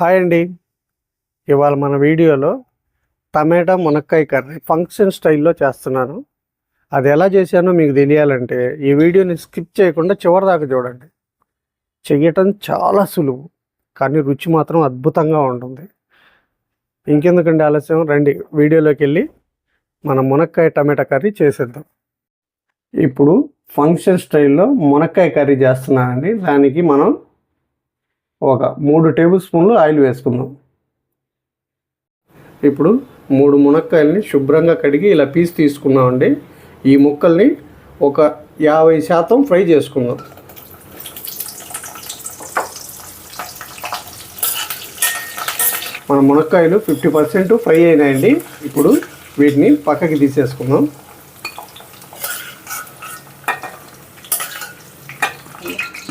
Hi అండి. ఇవాళ మన వీడియోలో టమాటా మునక్కాయ కర్రీ ఫంక్షన్ స్టైల్లో చేస్తున్నాను. అది ఎలా చేశానో మీకు తెలియాలంటే ఈ వీడియోని స్కిప్ చేయకుండా చివరి దాకా చూడండి. చెయ్యటం చాలా సులువు కానీ రుచి మాత్రం అద్భుతంగా ఉంటుంది. ఇంకెందుకండి ఆలస్యం? రండి వీడియోలోకి వెళ్ళి మన మునక్కాయ టమాటా కర్రీ చేసేద్దాం. ఇప్పుడు ఫంక్షన్ స్టైల్లో మునక్కాయ కర్రీ చేస్తున్నానండి. దానికి మనం ఒక మూడు టేబుల్ స్పూన్లు ఆయిల్ వేసుకుందాం. ఇప్పుడు మూడు మునక్కాయల్ని శుభ్రంగా కడిగి ఇలా పీస్ తీసుకున్నామండి. ఈ ముక్కల్ని ఒక యాభై శాతం ఫ్రై చేసుకుందాం. మన మునక్కాయలు ఫిఫ్టీ పర్సెంట్ ఫ్రై అయినాయండి. ఇప్పుడు వీటిని పక్కకి తీసేసుకుందాం.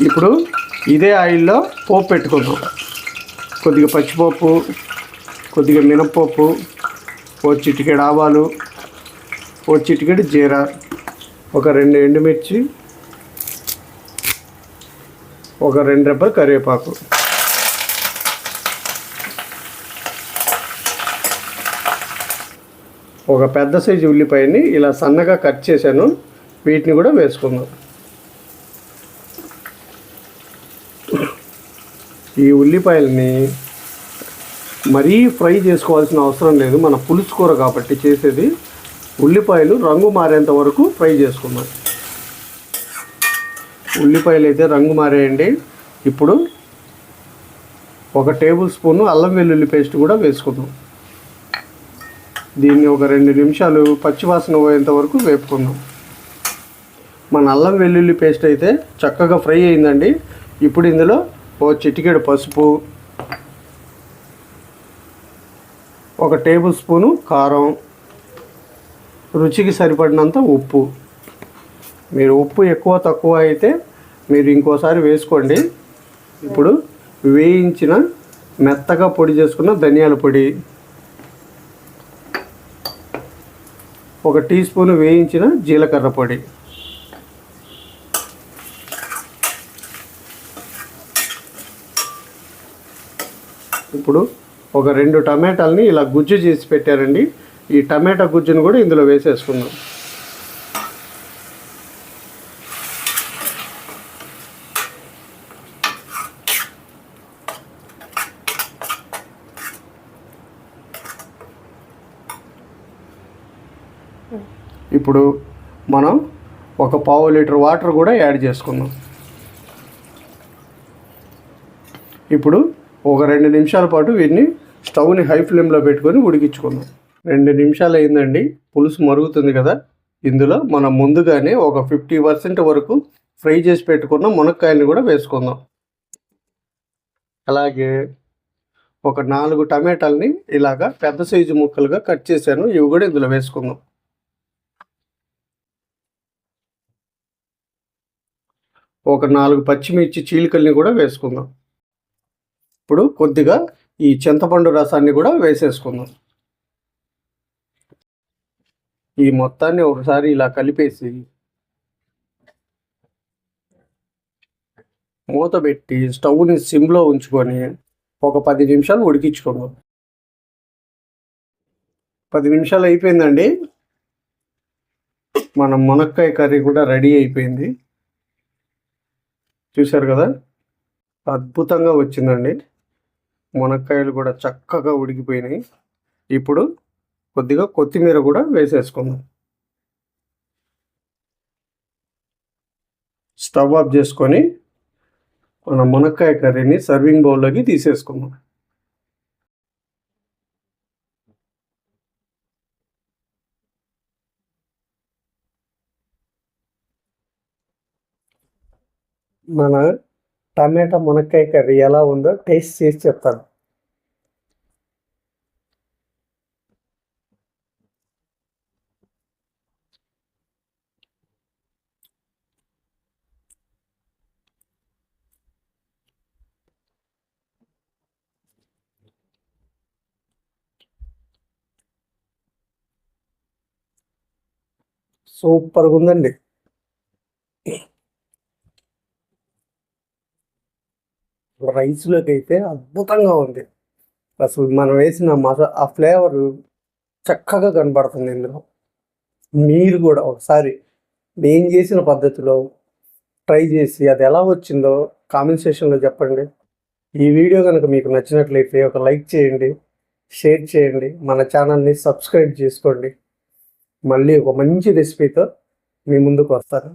ఇప్పుడు ఇదే ఆయిల్లో పోపు పెట్టుకుందాం. కొద్దిగా పచ్చిపప్పు కొద్దిగా మినప్పప్పు ఓ చిటికెడు ఆవాలు ఓ చిటికెడు జీర ఒక రెండు ఎండుమిర్చి ఒక రెండు రెబ్బలు కరివేపాకు. ఒక పెద్ద సైజు ఉల్లిపాయని ఇలా సన్నగా కట్ చేశాను. వీటిని కూడా వేసుకుందాం. ఈ ఉల్లిపాయలని మరీ ఫ్రై చేసుకోవాల్సిన అవసరం లేదు. మన పులుసు కూర కాబట్టి చేసేది ఉల్లిపాయలు రంగు మారేంత వరకు ఫ్రై చేసుకుందాం. ఉల్లిపాయలు అయితే రంగు మారేయండి. ఇప్పుడు ఒక టేబుల్ స్పూను అల్లం వెల్లుల్లి పేస్ట్ కూడా వేసుకుందాం. దీన్ని ఒక రెండు నిమిషాలు పచ్చివాసన పోయేంత వరకు వేపుకుందాం. మన అల్లం వెల్లుల్లి పేస్ట్ అయితే చక్కగా ఫ్రై అయిందండి. ఇప్పుడు ఇందులో ఓ చిటికెడు పసుపు ఒక టేబుల్ స్పూను కారం రుచికి సరిపడినంత ఉప్పు. మీరు ఉప్పు ఎక్కువ తక్కువ అయితే మీరు ఇంకోసారి వేసుకోండి. ఇప్పుడు వేయించిన మెత్తగా పొడి చేసుకున్న ధనియాల పొడి. ఒక టీ స్పూన్ వేయించిన జీలకర్ర పొడి. ఇప్పుడు ఒక రెండు టమాటాలని ఇలా గుజ్జు చేసి పెట్టారండి. ఈ టమాటా గుజ్జును కూడా ఇందులో వేసేసుకుందాం. ఇప్పుడు మనం ఒక పావు లీటర్ వాటర్ కూడా యాడ్ చేసుకుందాం. ఇప్పుడు ఒక రెండు నిమిషాల పాటు వీటిని స్టవ్ని హై ఫ్లేమ్లో పెట్టుకొని ఉడికించుకుందాం రెండు నిమిషాలు అయిందండి. పులుసు మరుగుతుంది కదా. ఇందులో మనం ముందుగానే ఒక ఫిఫ్టీ పర్సెంట్ వరకు ఫ్రై చేసి పెట్టుకున్న మునక్కాయని కూడా వేసుకుందాం. అలాగే ఒక నాలుగు టమాటాలని ఇలాగా పెద్ద సైజు ముక్కలుగా కట్ చేశాను. ఇవి కూడా ఇందులో వేసుకుందాం. ఒక నాలుగు పచ్చిమిర్చి చీలికల్ని కూడా వేసుకుందాం. ఇప్పుడు కొద్దిగా ఈ చింతపండు రసాన్ని కూడా వేసేసుకుందాం. ఈ మొత్తాన్ని ఒకసారి ఇలా కలిపేసి మూత పెట్టి స్టవ్ని సిమ్లో ఉంచుకొని ఒక పది నిమిషాలు ఉడికించుకుందాం. పది నిమిషాలు అయిపోయిందండి. మన మునక్కాయ కర్రీ కూడా రెడీ అయిపోయింది. చూశారు కదా? అద్భుతంగా వచ్చిందండి. మునక్కాయలు కూడా చక్కగా ఉడికిపోయినాయి. ఇప్పుడు కొద్దిగా కొత్తిమీర కూడా వేసేసుకుందాం. స్టవ్ ఆఫ్ చేసుకొని మన మునక్కాయ కర్రీని సర్వింగ్ బౌల్లోకి తీసేసుకుందాం. మన టమాటా మునక్కాయ కర్రీ ఎలా ఉందో టేస్ట్ చేసి చెప్తాను. సూపర్గా ఉందండి రైస్లోకి అయితే అద్భుతంగా ఉంది. అసలు మనం వేసిన మసా ఆ ఫ్లేవర్ చక్కగా కనబడుతుంది ఇందులో. మీరు కూడా ఒకసారి నేను చేసిన పద్ధతిలో ట్రై చేసి అది ఎలా వచ్చిందో కామెంట్ సెక్షన్లో చెప్పండి. ఈ వీడియో కనుక మీకు నచ్చినట్లయితే ఒక లైక్ చేయండి షేర్ చేయండి మన ఛానల్ని సబ్స్క్రైబ్ చేసుకోండి. మళ్ళీ ఒక మంచి రెసిపీతో మీ ముందుకు వస్తాను.